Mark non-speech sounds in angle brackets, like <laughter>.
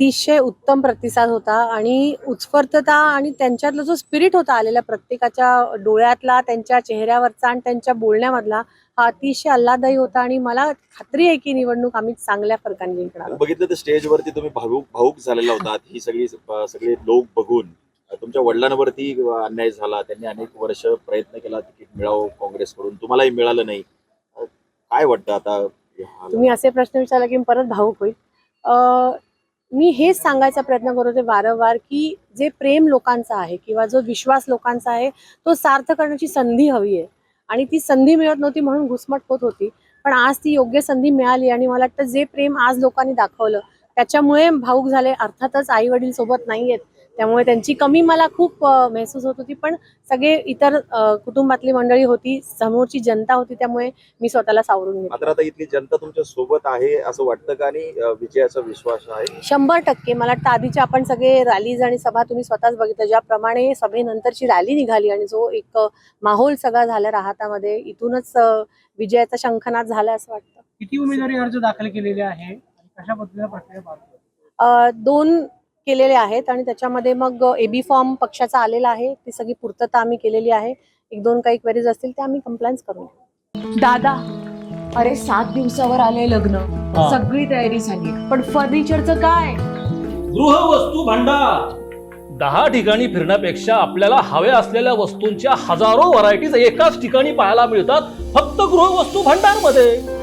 अतिशय उत्तम प्रतिसाद होता आणि उत्स्फूर्तता आणि त्यांच्यातला जो स्पिरिट होता आलेल्या प्रत्येकाच्या डोळ्यातला त्यांच्या चेहऱ्यावरचा आणि त्यांच्या बोलण्यामधला हा अतिशय आल्हादायी होता आणि मला खात्री आहे की निवडणूक आम्ही चांगल्या फरकाने जिंकणार. बघितलं तर स्टेजवरती तुम्ही भावुक भाऊक झालेला होतात <laughs> ही सगळी सगळे लोक बघून तुमच्या वडिलांवरती अन्याय झाला. त्यांनी अनेक वर्ष प्रयत्न केला तिकीट मिळावं काँग्रेसकडून. तुम्हालाही मिळालं नाही. काय वाटतं आता? तुम्ही असे प्रश्न विचारला की परत भाऊक होईल. मी हेच सांगायचा प्रयत्न करत होते वारंवार की जे प्रेम लोकांचा आहे किंवा जो विश्वास लोकांचा आहे तो सार्थ करण्याची संधी हवी आहे. आणि ती संधी मिळत नव्हती म्हणून घुसमट होत होती. पण आज ती योग्य संधी मिळाली आणि मला वाटतं जे प्रेम आज लोकांनी दाखवलं त्याच्यामुळे भाऊक झाले. अर्थातच आई वडील सोबत नाही आहेत त्यामुळे त्यांची कमी मला खूप महसूस होत होती. पण सगळे इतर कुटुंबातली मंडळी होती समोरची जनता होती त्यामुळे मी स्वतःला सावरून घेतलं. मात्र आता इथली जनता तुमच्यासोबत आहे असं वाटतं का? आणि विजयाचा विश्वास आहे? शंभर टक्के. मला वाटतं आधीचे आपण सगळे रॅलीज आणि सभा तुम्ही स्वतःच बघितलं ज्याप्रमाणे सभेनंतरची रॅली निघाली आणि जो एक माहोल सगळा झाला राहतामध्ये इथूनच विजयाचा शंखनाद झाला असं वाटतं. किती उमेदवारी अर्ज दाखल केलेले आहे? आणि कशा पद्धतीने प्रक्रिया पार पडते? अ, दोन केलेले आहेत आणि त्याच्यामध्ये मग एबी फॉर्म पक्षाचा आलेला आहे. ती सगळी पूर्तता आम्ही केलेली आहे. एक दोन काही क्वेरीज असतील ते आम्ही कंप्लायन्स करू दादा अरे सात दिवसावर आले लग्न. सगळी तयारी झाली. पण फर्निचरचं काय? गृहवस्तू भांडार. दहा ठिकाणी फिरण्यापेक्षा आपल्याला हव्या असलेल्या वस्तूंच्या हजारो व्हरायटीज एकाच ठिकाणी पाहायला मिळतात. फक्त गृहवस्तू भांडारमध्ये